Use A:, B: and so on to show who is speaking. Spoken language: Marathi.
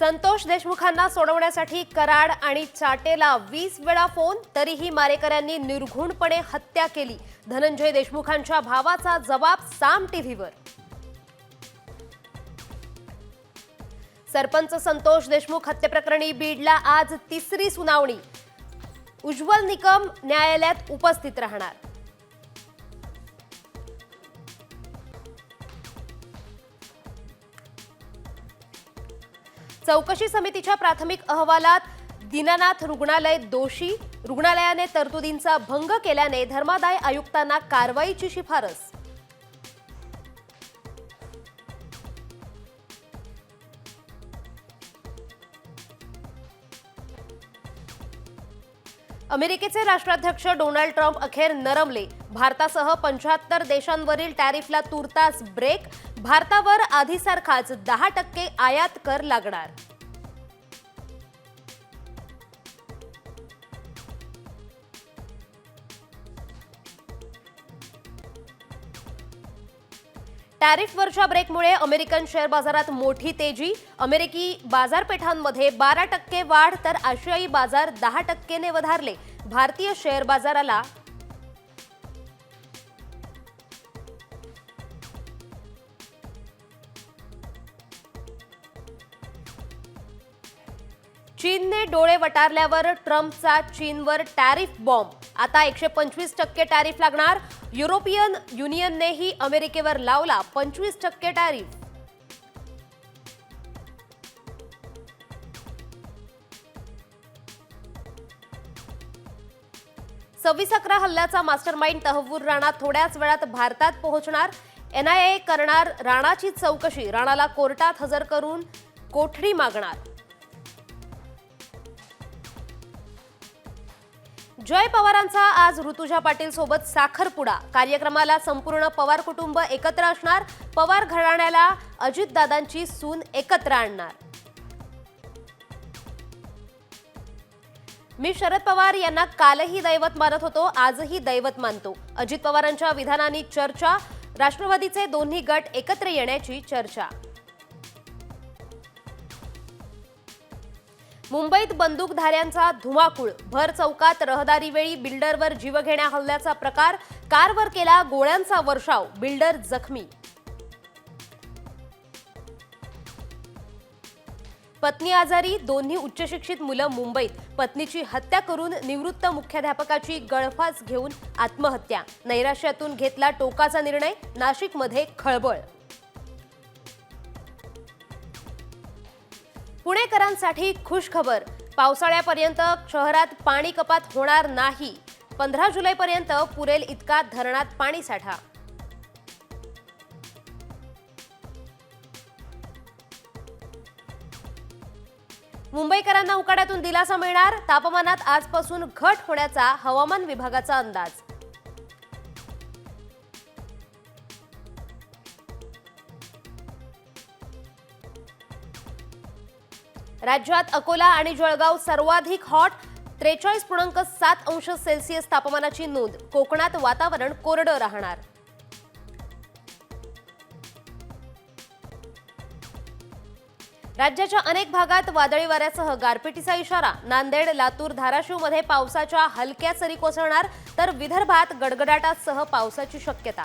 A: संतोष देशमुखांना सोडवण्यासाठी कराड आणि चाटेला वीस वेळा फोन तरीही मारेकऱ्यांनी निर्घुणपणे हत्या केली. धनंजय देशमुखांच्या भावाचा जबाब साम टीव्हीवर. सरपंच संतोष देशमुख हत्येप्रकरणी बीडला आज तिसरी सुनावणी. उज्ज्वल निकम न्यायालयात उपस्थित राहणार. चौकशी समितीच्या प्राथमिक अहवालात दीनानाथ रुग्णालय दोषी रुग्णालयाने तरतुदींचा भंग केल्याने धर्मादाय आयुक्तांना कारवाईची शिफारस. अमेरिकेचे राष्ट्राध्यक्ष डोनाल्ड ट्रम्प अखेर नरमले. भारतासह पंच्याहत्तर देशांवरील टॅरिफला तुर्तास ब्रेक भारतावर आधीसारखाच दहा टक्के आयात कर लागणार. टॅरिफवरच्या ब्रेकमुळे अमेरिकन शेअर बाजारात मोठी तेजी. अमेरिकी बाजारपेठांमध्ये बारा टक्के वाढ तर आशियाई बाजार दहा टक्केने वधारले. भारतीय शेअर बाजाराला चीनने डोळे वटारल्यावर ट्रम्पचा चीनवर टॅरिफ बॉम्ब. आता एकशे पंचवीस टक्के टॅरिफ लागणार. युरोपियन युनियननेही अमेरिकेवर लावला पंचवीस टक्के टॅरिफ. सव्वीस अकरा हल्ल्याचा मास्टरमाइंड तहवूर राणा थोड्याच वेळात भारतात पोहोचणार. एनआयए करणार राणाची चौकशी. राणाला कोर्टात हजर करून कोठडी मागणार. जय पवारांचा आज ऋतुजा पाटील सोबत साखरपुडा. कार्यक्रमाला संपूर्ण पवार कुटुंब एकत्र असणार. पवार घराण्याला अजितदादांची सून एकत्र आणणार. मी शरद पवार यांना कालही दैवत मानत होतो आजही दैवत मानतो. अजित पवारांच्या विधानाने चर्चा राष्ट्रवादीचे दोन्ही गट एकत्र येण्याची चर्चा. मुंबईत बंदूकधाऱ्यांचा धुमाकूळ. भर चौकात रहदारीवेळी बिल्डरवर जीवघेण्या हल्ल्याचा प्रकार कारवर केला गोळ्यांचा वर्षाव बिल्डर जखमी. पत्नी आजारी दोन्ही उच्चशिक्षित मुलं मुंबईत. पत्नीची हत्या करून निवृत्त मुख्याध्यापकाची गळफास घेऊन आत्महत्या. नैराश्यातून घेतला टोकाचा निर्णय नाशिकमध्ये खळबळ. पुणेकरांसाठी खुश खबर पावसाळ्यापर्यंत शहरात पाणी कपात होणार नाही. पंधरा जुलैपर्यंत पुरेल इतका धरणात पाणी साठा. मुंबईकरांना उकाड्यातून दिलासा मिळणार. तापमानात आजपासून घट होण्याचा हवामान विभागाचा अंदाज. राज्यात अकोला आणि जळगाव सर्वाधिक हॉट त्रेचाळीस पूर्णांक सात अंश सेल्सिअस तापमानाची नोंद. कोकणात वातावरण कोरडं राहणार. राज्याच्या अनेक भागात वादळी वाऱ्यासह गारपिटीचा इशारा. नांदेड लातूर धाराशिवमध्ये पावसाच्या हलक्या सरी कोसळणार तर विदर्भात गडगडाटासह पावसाची शक्यता.